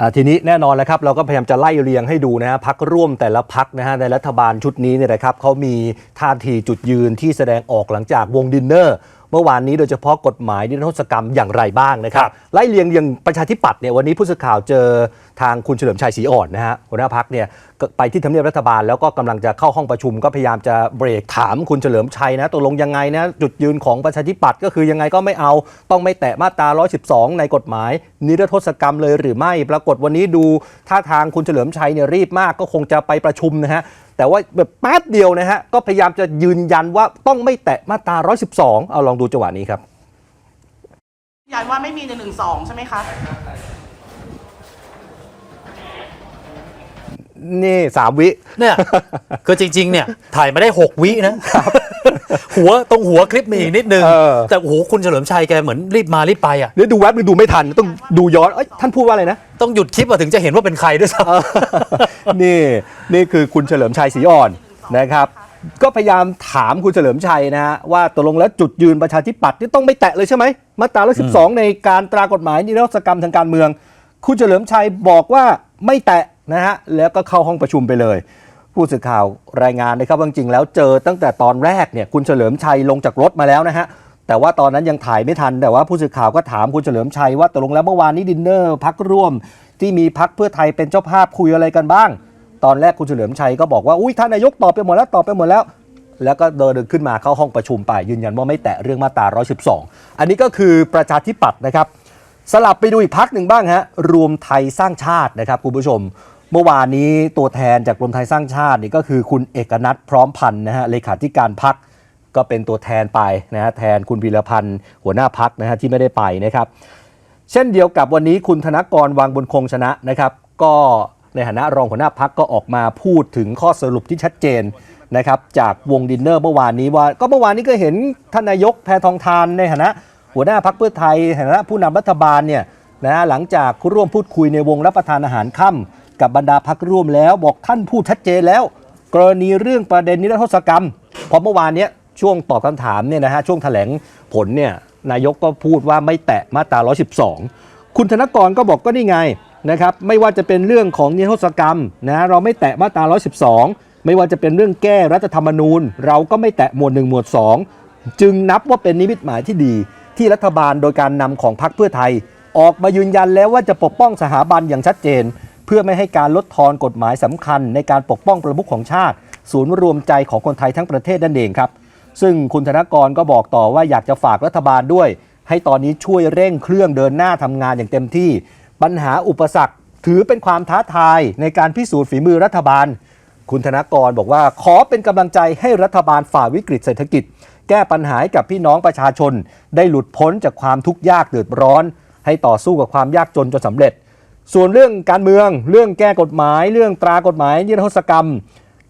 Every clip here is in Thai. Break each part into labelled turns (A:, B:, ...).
A: อ่าทีนี้แน่นอนแล้วครับเราก็พยายามจะไล่เรียงให้ดูนะฮะพักร่วมแต่ละพักนะฮะในรัฐบาลชุดนี้เนี่ยนะครับเขามีท่าทีจุดยืนที่แสดงออกหลังจากวงดินเนอร์ เมื่อวานนี้โดยเฉพาะกฎหมายนิรโทษกรรมอย่างไรบ้างนะครับ
B: ครับ
A: ไล่เรียงอย่างประชาธิปัตย์เนี่ยวันนี้ผู้สื่อข่าวเจอ ทางคุณเฉลิมชัยศรีอ่อนนะฮะหัวหน้าพักเนี่ยไปที่ทำเนียบรัฐบาลแล้วก็กำลังจะเข้าห้องประชุม ก็พยายามจะเบรกถามคุณเฉลิมชัยนะตกลงยังไงนะจุดยืนของประชาธิปัตย์ก็คือยังไงก็ไม่เอา ต้องไม่แตะมาตรา 112 ในกฎหมาย นิรโทษกรรมเลยหรือไม่ปรากฏวันนี้ดูท่าทางคุณเฉลิมชัยเนี่ยรีบมากก็คงจะไปประชุมนะฮะแต่ว่าแบบแป๊บเดียวนะฮะก็พยายามจะยืนยันว่าต้องไม่แตะมาตรา 112 เอาลองดูจังหวะนี้ครับ
C: ยันว่าไม่มีในหนึ่งสองใช่ไหมคะ
A: นี่สามวิ
B: เนี่ย คือจริง ๆ เนี่ย ถ่ายมาได้ 6 วินะหัวตรงหัวคลิปมีอีกนิดนึง
A: เออ
B: แต่โอ้โหคุณเฉลิมชัยแกเหมือนรีบมารีบไปอะ
A: เดี๋ยวดูแว็บนึงดูไม่ทัน ต้องดูย้อนเอ้ยท่านพูดว่าอะไรนะ
B: ต้องหยุดคลิปอะถึงจะเห็นว่าเป็นใครด้วยซ้
A: นี่นี่คือคุณเฉลิมชัยศรีอ่อนนะครับ ก็พยายามถามคุณเฉลิมชัยนะฮะว่าตกลงแล้วจุดยืนประชาธิปัตย์นี่ต้องไม่แตะเลยใช่ไหมมาตรา112ในการตรากฎหมายนิรโทษกรรมทางการเมือง คุณเฉลิมชัยบอกว่าไม่แตะ นะฮะแล้วก็เข้าห้องประชุมไปเลย ผู้สื่อข่าวรายงานนะครับจริงๆแล้วเจอตั้งแต่ตอนแรกเนี่ยคุณเฉลิมชัยลงจากรถมาแล้วนะฮะแต่ว่าตอนนั้นยังถ่ายไม่ทัน แต่ว่าผู้สื่อข่าวก็ถามคุณเฉลิมชัยว่าตกลงแล้วเมื่อวานนี้ดินเนอร์พักร่วม ที่มีพักเพื่อไทยเป็นเจ้าภาพคุยอะไรกันบ้าง ตอนแรกคุณเฉลิมชัยก็บอกว่าอุ้ยท่านนายกตอบไปหมดแล้วตอบไปหมดแล้ว แล้วก็เดินขึ้นมาเข้าห้องประชุมไป ยืนยันว่าไม่แตะเรื่องมาตรา 112 อันนี้ก็คือประชาธิปัตย์นะครับ สลับไปดูอีกพักหนึ่งบ้างฮะรวมไทยสร้างชาตินะครับคุณผู้ชม เมื่อวานนี้ตัวแทนจากรวมไทยสร้างชาตินี่ก็คือคุณเอกนัทพร้อมพันธ์นะฮะเลขาธิการพักก็เป็นตัวแทนไปนะฮะแทนคุณพีรพันธ์หัวหน้าพักนะฮะที่ไม่ได้ไปนะครับ เช่นเดียวกับวันนี้คุณธนกรวังบนคงชนะนะครับ ก็ในฐานะรองหัวหน้าพักก็ออกมาพูดถึงข้อสรุปที่ชัดเจนนะครับจากวงดินเนอร์เมื่อวานนี้ว่าก็เมื่อวานนี้ก็เห็นท่านนายกแพทองทานในฐานะหัวหน้าพักเพื่อไทยในฐานะผู้นำรัฐบาลเนี่ยนะฮะหลังจากร่วมพูดคุยในวงรับประทานอาหารค่ำ กับบรรดาพักร่วมแล้วบอกท่านพูดชัดเจนแล้ว กรณีเรื่องประเด็นนิรโทษกรรมเพราะเมื่อวานเนี้ยช่วงตอบคำถามเนี่ยนะฮะช่วงแถลงผลเนี่ยนายกก็พูดว่าไม่แตะมาตรา 112 คุณธนกรก็บอกก็นี่ไงนะครับไม่ว่าจะเป็นเรื่องของนิรโทษกรรมนะเราไม่แตะมาตรา 112 ไม่ว่าจะเป็นเรื่องแก้รัฐธรรมนูญ เราก็ไม่แตะหมวด1หมวด2 จึงนับว่าเป็นนิมิตหมายที่ดีที่รัฐบาลโดยการนำของพรรคเพื่อไทย ออกมายืนยันแล้วว่าจะปกป้องสถาบันอย่างชัดเจน เพื่อไม่ให้การลดทอนกฎหมายสำคัญ ในการปกป้องประมุขของชาติ ศูนย์รวมใจของคนไทยทั้งประเทศนั่นเองครับซึ่งคุณธนกรก็บอกต่อว่าอยากจะฝากรัฐบาลด้วย ให้ตอนนี้ช่วยเร่งเครื่องเดินหน้าทำงานอย่างเต็มที่ ปัญหาอุปสรรคถือเป็นความท้าทายในการพิสูจน์ฝีมือรัฐบาล คุณธนกรบอกว่าขอเป็นกำลังใจให้รัฐบาลฝ่าวิกฤตเศรษฐกิจ แก้ปัญหาให้กับพี่น้องประชาชน ได้หลุดพ้นจากความทุกข์ยากเดือดร้อน ให้ต่อสู้กับความยากจนจนสำเร็จ ส่วนเรื่องการเมือง เรื่องแก้กฎหมาย เรื่องตรากฎหมายนิรโทษกรรม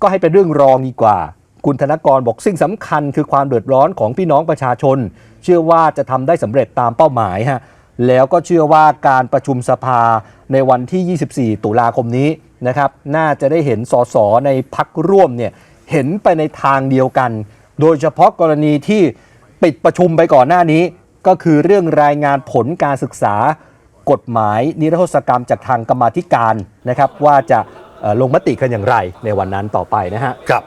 A: ก็ให้เป็นเรื่องรองดีกว่า คุณธนกรบอกสิ่งสำคัญคือความเดือดร้อนของพี่น้องประชาชน เชื่อว่าจะทำได้สำเร็จตามเป้าหมายฮะแล้วก็เชื่อว่าการประชุมสภาในวันที่ 24 ตุลาคมนี้นะครับน่าจะได้เห็นสสในพักร่วมเนี่ยเห็นไปในทางเดียวกัน โดยเฉพาะกรณีที่ปิดประชุมไปก่อนหน้านี้ ก็คือเรื่องรายงานผลการศึกษา กฎหมายนิรโทษกรรมจากทางกรรมาธิการนะครับว่าจะลงมติกันอย่างไรในวันนั้นต่อไปนะฮะ
B: ครับ